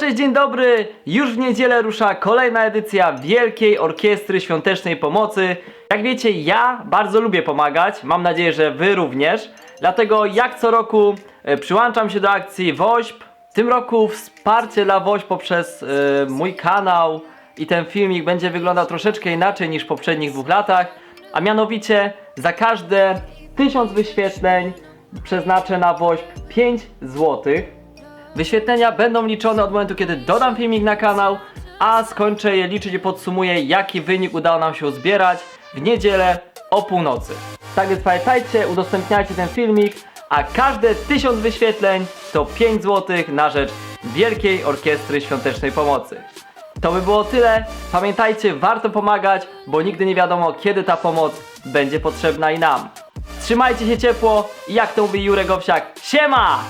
cześć, dzień dobry! Już w niedzielę rusza kolejna edycja Wielkiej Orkiestry Świątecznej Pomocy. Jak wiecie, ja bardzo lubię pomagać, mam nadzieję, że wy również. Dlatego jak co roku e, przyłączam się do akcji WOŚP. W tym roku wsparcie dla WOŚP poprzez e, mój kanał i ten filmik będzie wyglądał troszeczkę inaczej niż w poprzednich dwóch latach. A mianowicie za każde 1000 wyświetleń przeznaczę na WOŚP 5 złotych. Wyświetlenia będą liczone od momentu, kiedy dodam filmik na kanał, a skończę je liczyć i podsumuję, jaki wynik udało nam się uzbierać w niedzielę o północy. Tak więc pamiętajcie, udostępniajcie ten filmik, a każde 1000 wyświetleń to 5 zł na rzecz Wielkiej Orkiestry Świątecznej Pomocy. To by było tyle. Pamiętajcie, warto pomagać, bo nigdy nie wiadomo, kiedy ta pomoc będzie potrzebna i nam. Trzymajcie się ciepło i jak to mówi Jurek Owsiak, siema!